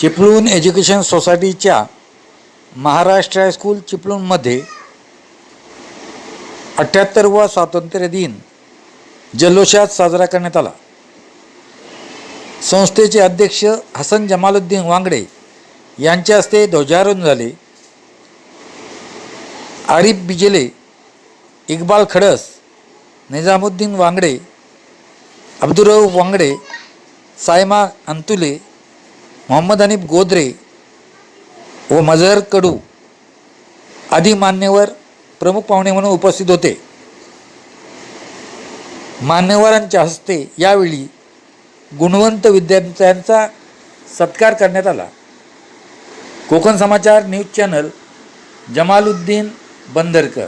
Chiplun education सोसायटीच्या Maharashtra high school चिपळूणमध्ये अठ्ठ्याहत्तरवा स्वातंत्र्य दिन जल्लोषात साजरा करण्यात आला. संस्थेचे अध्यक्ष हसन जमालुद्दीन वांगडे यांच्या हस्ते ध्वजारोहण झाले. आरिफ बिजेले इक्बाल खडस निजामुद्दीन वांगडे अब्दुरऊफ वांगडे सायमा अंतुले मोहम्मद हनीफ गोदरे व मजहर कडू आदी मान्यवर प्रमुख पाहुणे म्हणून उपस्थित होते. मान्यवरांच्या हस्ते यावेळी गुणवंत विद्यार्थ्यांचा सत्कार करण्यात आला. Konkan Samachar news channel Jamaluddin Bandarkar.